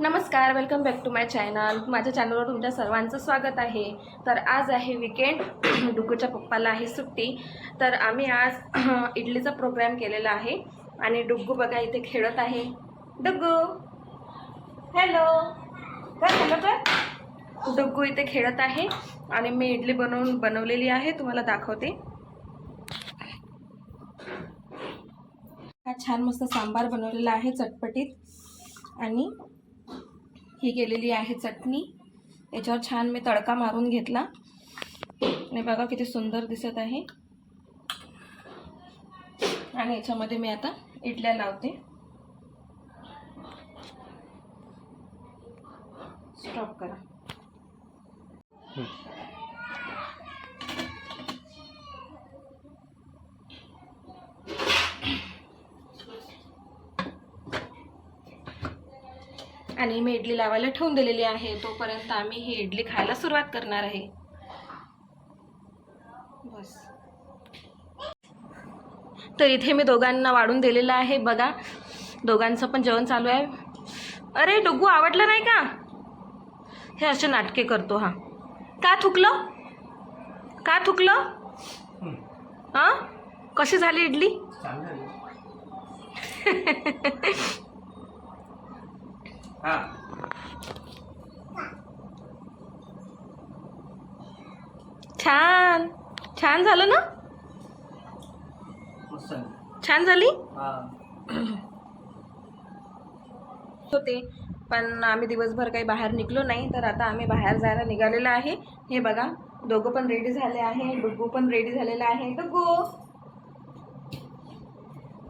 नमस्कार welcome back to my channel माझ्या चॅनलवर तुमच्या सर्वांचं स्वागत आहे. तर आज आहे विकेंड डुग्गूच्या पप्पाला आहे सुट्टी. तर आम्ही आज इडलीचा प्रोग्राम केलेला आहे आणि डुग्गू बघा इथे खेळत आहे. डुग्गू! हॅलो काय झालं डुग्गू इथे खेळत आहे आणि मी इडली बनवून बनवलेली आहे. तुम्हाला दाखवते. हा छान मस्त सांबार बनवलेला आहे चटपटीत. आणि ही केलेली आहे चटणी. याच्यावर छान मी तडका मारून घेतला. आणि बघा किती सुंदर दिसत आहे. आणि याच्यामध्ये मी आता इडल्या लावते. स्टॉप करा. आणि मी इडली लावायला ठेवून दिलेली आहे. तोपर्यंत आम्ही ही इडली खायला सुरुवात करणार आहे. बस. तर इथे मी दोघांना वाढून दिलेलं आहे. बघा दोघांचं पण जेवण चालू आहे. अरे डुग्गू आवडलं नाही का? हे असे नाटके करतो हा. का थुकलं? का थुकलं? हां? कशी झाली इडली? हा. छान. छान झालं ना. छान झाली? हा. होते. पण आम्ही दिवसभर काही बाहेर निघलो नाही तर आता आम्ही बाहेर जायला निघालेलो आहे. हे बघा दोघं पण रेडी झाले आहे डुग्गू पण रेडी झालेला आहे. डुग्गू!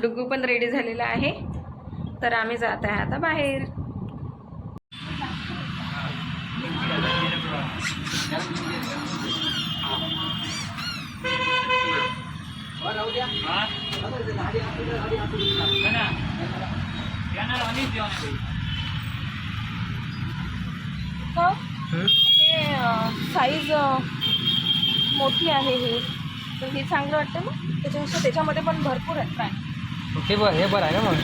डुग्गू पण रेडी झालेला आहे. तर आम्ही जात आहे आता बाहेर. साईज मोठी आहे हे. तर हे चांगलं वाटतं ना? त्याच्यापेक्षा त्याच्यामध्ये पण भरपूर आहेत काय? ते बर. हे बरं आहे ना मग?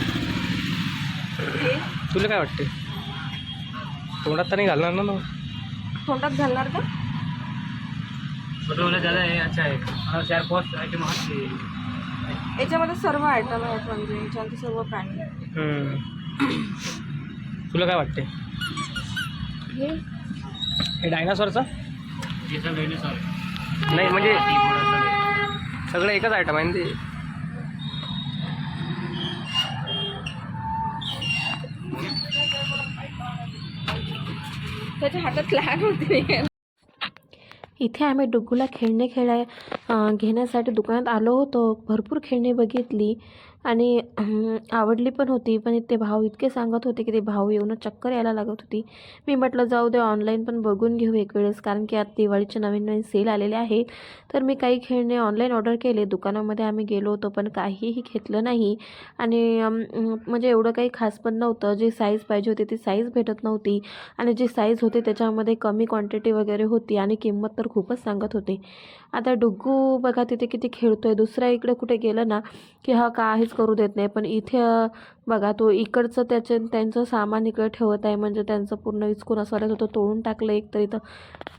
तुला काय वाटते तोंडात तर नाही घालणार ना मग? तोंडात घालणार का? फोटो वाला ज़्यादा है अच्छा है हाँ चार आइटम हाथ याच्यामध्ये सर्व आयटम आहेत म्हणजे याच्यामध्ये सर्व प्राणी तुला काय वाटते हे? हे डायनासॉरचं नाही म्हणजे सगळं एकच आयटम आहे ना ते? त्याच्या हातात लहान होते. इथे आम्ही डुग्गूला खेळणे खेळाय घेण्यासाठी दुकानात आलो होतो. भरपूर खेळणी बघितली. आणि आवडली पण होती पण ते भाव इतके सांगत होते की ते भाव येऊन चक्कर यायला लागत होती. मी म्हटलं जाऊ दे ऑनलाईन पण बघून घेऊ एक वेळेस कारण की आता दिवाळीचे नवीन नवीन सेल आलेले आहे तर मी काही खेळणे ऑनलाईन ऑर्डर केले. दुकानामध्ये आम्ही गेलो होतो पण काहीही घेतलं नाही. आणि म्हणजे एवढं काही खास पण नव्हतं. जी साईज पाहिजे होती ती साईज भेटत नव्हती. आणि जी साईज होती त्याच्यामध्ये कमी क्वांटिटी वगैरे होती आणि किंमत तर खूपच सांगत होती. आता डुग्गू बघा तिथे किती खेळतो आहे दुसऱ्या इकडे कुठे गेलं ना की हा काहीच करू देत नाही. पण इथे बघा तो इकडचं त्याचे त्यांचं सामान इकडे ठेवत आहे. म्हणजे त्यांचं पूर्ण विचकून असं वाटत होतं तोडून टाकलं एक तरी. तर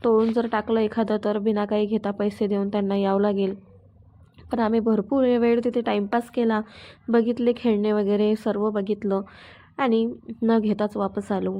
तोडून जर टाकलं एखादं तर बिना काही घेता पैसे देऊन त्यांना यावं लागेल. पण आम्ही भरपूर वेळ तिथे टाईमपास केला. बघितले खेळणे वगैरे सर्व बघितलं. आणि न घेताच वापस आलो.